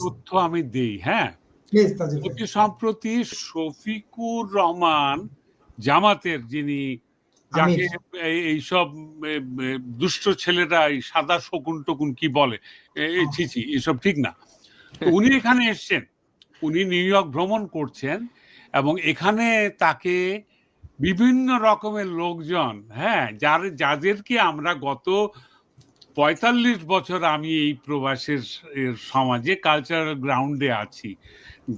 তথ্য আমি দেই হ্যাঁ। অতি সম্প্রতি শফিকুর রহমান জামাতের যিনি যাকে এইসব দুষ্ট ছেলেরা এই সাদা শকুন টকুন কি বলে? এই ছিছি এসব ঠিক না। উনি এখানে এসছেন। উনি নিউ ইয়র্ক ভ্রমণ করছেন এবং এখানে তাকে বিভিন্ন রকমের লোকজন হ্যাঁ যার যাদেরকে আমরা গত পঁয়তাল্লিশ বছর আমি এই প্রবাসের সমাজে কালচারাল গ্রাউন্ডে আছি।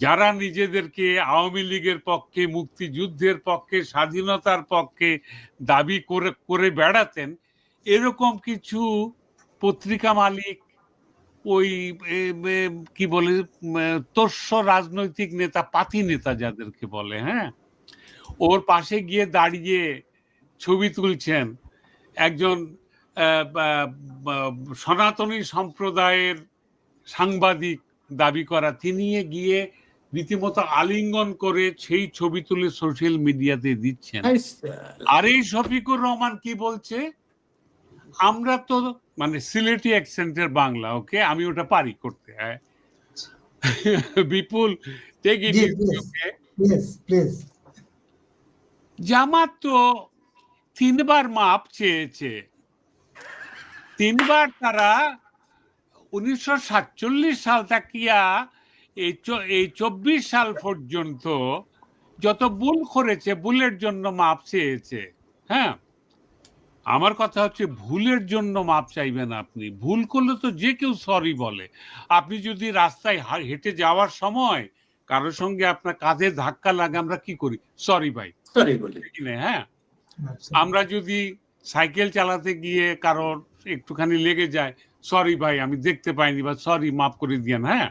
যারা নিজেদেরকে আওয়ামী লীগের পক্ষে, মুক্তিযুদ্ধের পক্ষে, স্বাধীনতার পক্ষে দাবি করে করে বেড়াতেন, এরকম কিছু পত্রিকা মালিক, ওই কি বলে তোষ্য রাজনৈতিক নেতা, পাতি নেতা যাদেরকে বলে হ্যাঁ? ওর পাশে গিয়ে দাঁড়িয়ে ছবি তুলছেন। একজন সনাতনী সম্প্রদায়ের সাংবাদিক দাবি করা তিনি গিয়ে রীতিমতো আলিঙ্গন করে সেই ছবি তুলে সোশ্যাল মিডিয়াতে দিচ্ছেন। আর এই শফিকুর রহমান কি বলছে? আমরা তো মানে সিলেটি অ্যাকসেন্টের বাংলা ওকে? আমি ওটা পারি করতে হ্যাঁ? বিপুল টেক ইট জি, প্লিজ প্লিজ জামাত তো তিনবার মাপ চেয়েছে। তিনবার তারা উনিশশো সাতচল্লিশ সাল থাকিয়া এই এই চব্বিশ সাল পর্যন্ত যত ভুল করেছে ভুলের জন্য মাপ চেয়েছে। হ্যাঁ? আমার কথা হচ্ছে ভুলের জন্য মাপ চাইবেন আপনি। ভুল করলে তো যে কেউ সরি বলে। আপনি যদি রাস্তায় হেঁটে যাওয়ার সময় কারোর সঙ্গে আপনার কাঁধে ধাক্কা লাগে আমরা কি করি? সরি ভাই। সরি বলি। হ্যাঁ? আমরা যদি সাইকেল চালাতে গিয়ে কারোর একটুখানি লেগে যায় সরি ভাই আমি দেখতে পাইনি বা সরি মাফ করে দিয়েন হ্যাঁ?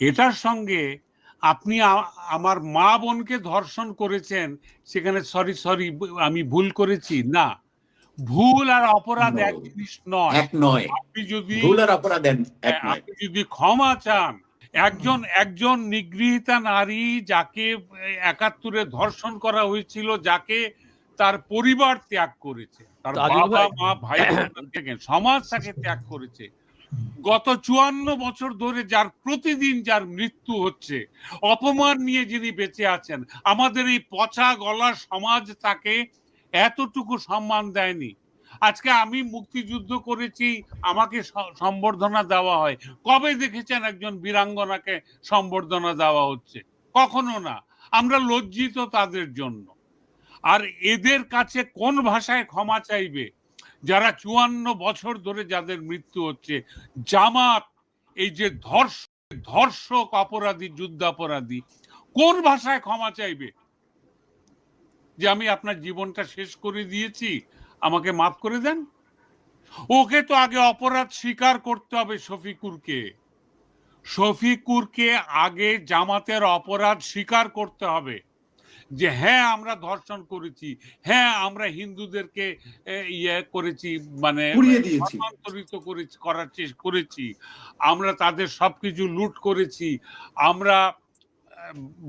এটার সঙ্গে আপনি আমার মা বোনকে ধর্ষণ করেছেন সেখানে সরি সরি আমি ভুল করেছি না। ভুল আর অপরাধ এক জিনিস নয়। এক নয়। আপনি যদি ভুল আর অপরাধ হ্যাঁ, আপনি যদি ক্ষমা চান একজন একজন নিগৃহীতা নারী যাকে একাত্তরে ধর্ষণ করা হয়েছিল যাকে তার পরিবার ত্যাগ করেছে। তার বাবা মা ভাই সমাজ তাকে ত্যাগ করেছে। গত চুয়ান্ন বছর ধরে যার প্রতিদিন যার মৃত্যু হচ্ছে অপমান নিয়ে যিনি বেঁচে আছেন আমাদের এই পচা গলা সমাজ তাকে এতটুকু সম্মান দেয়নি। আজকে আমি মুক্তিযুদ্ধ করেছি আমাকে সম্বর্ধনা দেওয়া হয়। কবে দেখেছেন একজন বীরাঙ্গনাকে সম্বর্ধনা দেওয়া হচ্ছে? কখনো না। আমরা লজ্জিত তাদের জন্য। আর এদের কাছে কোন ভাষায় ক্ষমা চাইবে? যারা চুয়ান্ন বছর ধরে যাদের মৃত্যু হচ্ছে, জামাত, এই যে ধর্ষ, ধর্ষক অপরাধী, যুদ্ধাপরাধী, কোন ভাষায় ক্ষমা চাইবে? যে আমি আপনার জীবনটা শেষ করে দিয়েছি, আমাকে মাফ করে দেন? ওকে তো আগে অপরাধ স্বীকার করতে হবে শফিকুরকে। শফিকুরকে আগে জামাতের অপরাধ স্বীকার করতে হবে। যে হ্যাঁ আমরা ধর্ষণ করেছি। হ্যাঁ আমরা হিন্দুদেরকে ইয়ে করেছি মানে। ধর্মান্তরিত করেছি করার চেষ্টা করেছি। আমরা তাদের সবকিছু লুট করেছি। আমরা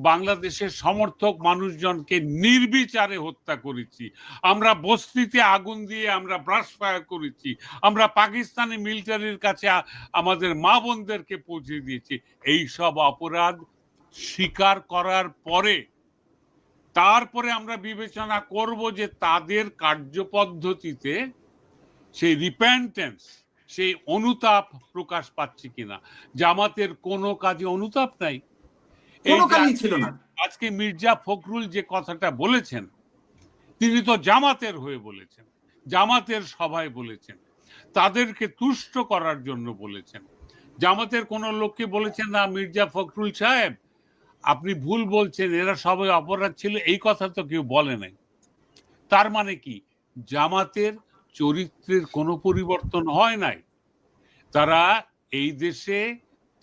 বাংলাদেশের সমর্থক মানুষজনকে নির্বিচারে হত্যা করেছি। আমরা বস্তিতে আগুন দিয়ে আমরা ব্রাশ ফায়ার করেছি। আমরা পাকিস্তানি মিলিটারির কাছে আমাদের মা বোনদেরকে পৌঁছে দিয়েছি। এই সব অপরাধ স্বীকার করার পরে তারপরে আমরা বিবেচনা করব যে তাদের কার্যপদ্ধতিতে সেই রিপেন্টেন্স সেই অনুতাপ প্রকাশ পাচ্ছে কিনা। জামাতের কোনো কাজে অনুতাপ নাই। ছিল না। আজকে মির্জা ফখরুল যে কথাটা বলেছেন তিনি তো জামাতের হয়ে বলেছেন জামাতের সভায় বলেছেন তাদেরকে তুষ্ট করার জন্য বলেছেন। জামাতের কোন লোককে বলেছেন না মির্জা ফখরুল সাহেব আপনি ভুল বলছেন, এরা সবাই অপরাধ ছিল, এই কথা তো কেউ বলে নাই। তার মানে কি? জামাতের চরিত্রের কোনো পরিবর্তন হয় নাই। তারা এই দেশে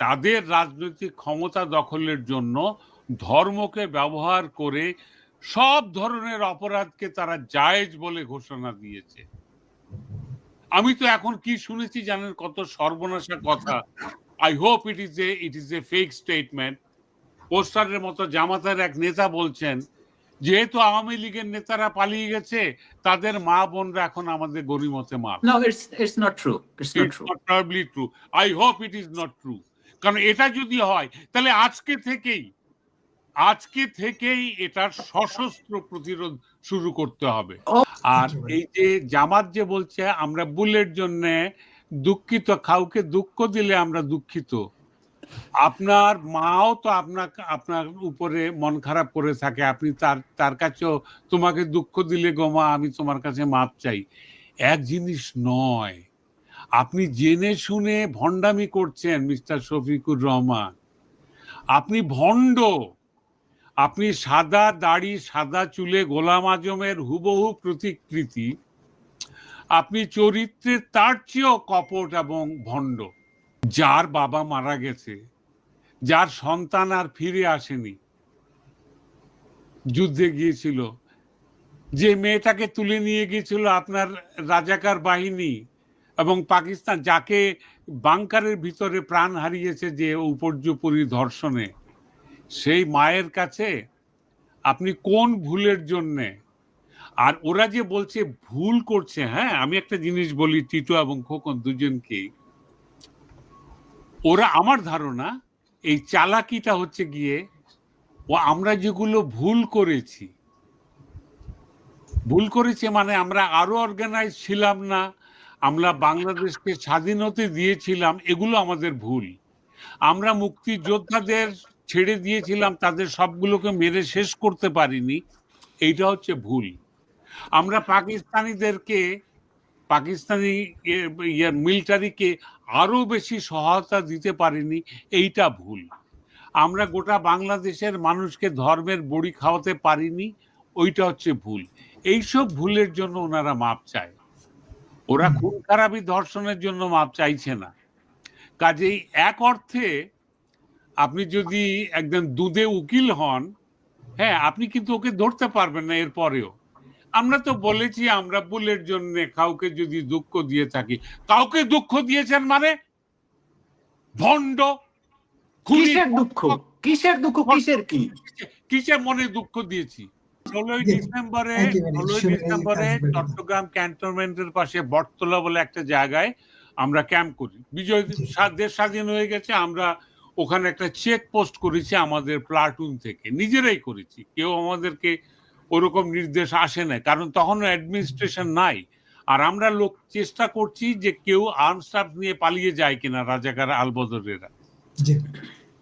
তাদের রাজনৈতিক ক্ষমতা দখলের জন্য ধর্মকে ব্যবহার করে সব ধরনের অপরাধকে তারা জায়েজ বলে ঘোষণা দিয়েছে। আমি তো এখন কি শুনেছি জানেন কত সর্বনাশা কথা? I hope it is a it is a fake statement পোস্টারের মতো জামাতের এক নেতা বলছেন যেহেতু আওয়ামী লীগের নেতারা পালিয়ে গেছে তাদের মা বোনরা এখন আমাদের গরিমতে মা No, it's it's not true. It's not It's true. not probably true. I hope it is কারণ এটা যদি হয় তাহলে আজকে থেকেই আজকে থেকেই এটার সশস্ত্র প্রতিরোধ শুরু করতে হবে আর এই যে জামাত যে বলছে আমরা বুলের জন্য দুঃখিত কাউকে দুঃখ দিলে আমরা দুঃখিত আপনার মাও তো আপনার আপনার উপরে মন খারাপ করে থাকে। আপনি তার তার কাছেও তোমাকে দুঃখ দিলে, গো মা, আমি তোমার কাছে মাপ চাই। এক জিনিস নয়, আপনি জেনে শুনে ভণ্ডামি করছেন, মিস্টার শফিকুর রহমান। আপনি ভণ্ড, আপনি সাদা দাড়ি, সাদা চুলে গোলাম আজমের হুবহু প্রতিকৃতি। আপনি চরিত্রে তার চেয়েও কপট এবং ভণ্ড। যার বাবা মারা গেছে, যার সন্তান আর ফিরে আসেনি, যুদ্ধে গিয়েছিল। যে মেয়েটাকে তুলে নিয়ে গিয়েছিল আপনার রাজাকার বাহিনী এবং পাকিস্তান, যাকে বাংকারের ভিতরে প্রাণ হারিয়েছে যে উপর্যুপরি ধর্ষণে, সেই মায়ের কাছে আপনি কোন ভুলের জন্যে? আর ওরা যে বলছে ভুল করছে হ্যাঁ আমি একটা জিনিস বলি, টিটু এবং খোকন দুজনকে ওরা আমার ধারণা, এই চালাকিটা হচ্ছে গিয়ে, ও আমরা যেগুলো ভুল করেছি, ভুল করেছে মানে আমরা আরও অর্গানাইজ ছিলাম না, আমরা বাংলাদেশকে স্বাধীনতা দিয়েছিলাম, এগুলো আমাদের ভুল। আমরা মুক্তিযোদ্ধাদের ছেড়ে দিয়েছিলাম, তাদের সবগুলোকে মেরে শেষ করতে পারিনি, এইটা হচ্ছে ভুল। আমরা পাকিস্তানিদেরকে পাকিস্তানি ইয়ার মিলিটারিকে আরও বেশি সহায়তা দিতে পারিনি এইটা ভুল। আমরা গোটা বাংলাদেশের মানুষকে ধর্মের বড়ি খাওয়াতে পারিনি ওইটা হচ্ছে ভুল। এইসব ভুলের জন্য ওনারা মাপ চায়। ওরা খুন খারাপি ধর্ষণের জন্য মাপ চাইছে না। কাজেই এক অর্থে আপনি যদি একদম দুধে উকিল হন হ্যাঁ আপনি কিন্তু ওকে ধরতে পারবেন না এরপরেও আমরা তো বলেছি আমরা ভুলের জন্য কাউকে যদি দুঃখ দিয়ে থাকি। কাউকে দুঃখ দিয়েছেন মানে? ভণ্ড কিসের দুঃখ? কিসের দুঃখ? কিসের কি? কিসের মনে দুঃখ দিয়েছি? ষোলোই ডিসেম্বরে. ষোলোই ডিসেম্বরে. চট্টগ্রাম ক্যান্টনমেন্টের পাশে বটতলা বলে একটা জায়গায় আমরা ক্যাম্প করি। বিজয় দেশ স্বাধীন হয়ে গেছে আমরা ওখানে একটা চেক পোস্ট করেছি আমাদের প্লাটুন থেকে। নিজেরাই করেছি। কেউ আমাদেরকে ওরকম নির্দেশ আসে না কারণ তখনও অ্যাডমিনিস্ট্রেশন নাই। আর আমরা লোক চেষ্টা করছি যে কেউ আর্মস্টাফ নিয়ে পালিয়ে যায় কিনা রাজাকার আলবদরেরা।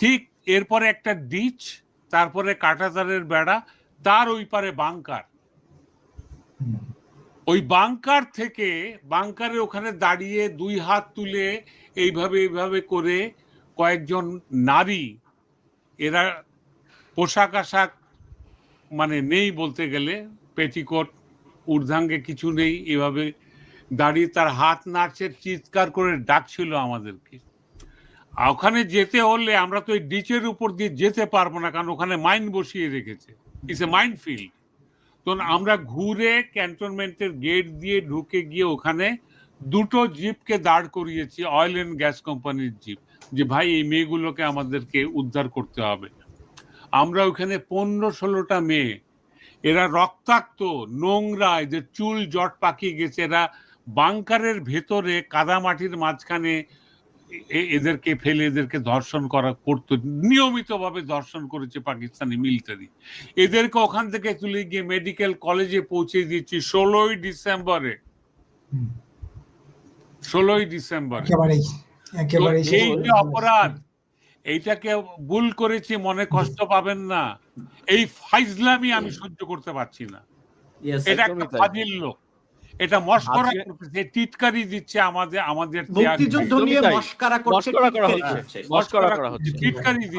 ঠিক এরপরে একটা ডিচ তারপরে কাঁটাতারের বেড়া তার ওই পারে বাংকার। ওই বাংকার থেকে বাংকারে ওখানে দাঁড়িয়ে দুই হাত তুলে এইভাবে এইভাবে করে কয়েকজন নারী এরা পোশাক আশাক মানে নেই বলতে গেলে, পেটিকোট, ঊর্ধ্বাঙ্গে কিছু নেই, এভাবে দাঁড়িয়ে তার হাত নাড়ছে, চিৎকার করে ডাকছিল আমাদেরকে। ওখানে যেতে হলে আমরা তো এই ডিচের উপর দিয়ে যেতে পারব না, কারণ ওখানে মাইন বসিয়ে রেখেছে। ইটস এ মাইন্ড ফিল্ড তো আমরা ঘুরে ক্যান্টনমেন্টের গেট দিয়ে ঢুকে গিয়ে ওখানে দুটো জিপকে দাঁড় করিয়েছি, অয়েল অ্যান্ড গ্যাস কোম্পানির জিপ, যে ভাই, এই মেয়েগুলোকে আমাদেরকে উদ্ধার করতে হবে। আমরা ওখানে পনেরো ষোলোটা মেয়ে। এরা রক্তাক্ত নোংরা এদের চুল জট পাকিয়ে গেছে এরা বাংকারের ভেতরে কাদামাটির মাঝখানে এদেরকে ফেলে এদেরকে ধর্ষণ করা করতো নিয়মিতভাবে ধর্ষণ করেছে পাকিস্তানি মিলিটারি। এদেরকে ওখান থেকে তুলে গিয়ে মেডিকেল কলেজে পৌঁছে দিচ্ছি ষোলোই ডিসেম্বরে। ষোলোই ডিসেম্বর। এই যে অপরাধ এইটাকে ভুল করেছি মনে কষ্ট পাবেন না। এই ফাইজলামি আমি সহ্য করতে পারছি না। এটা একটা ফাজিল লোক। এটা মস্করা করতেছে টিটকারি দিচ্ছে আমাদের আমাদের মুক্তিযুদ্ধ নিয়ে। মস্কারা করছে মস্করা করা টিটকারি হচ্ছে। করছে। মস্করা করা হচ্ছে। টিটকারি দিচ্ছে।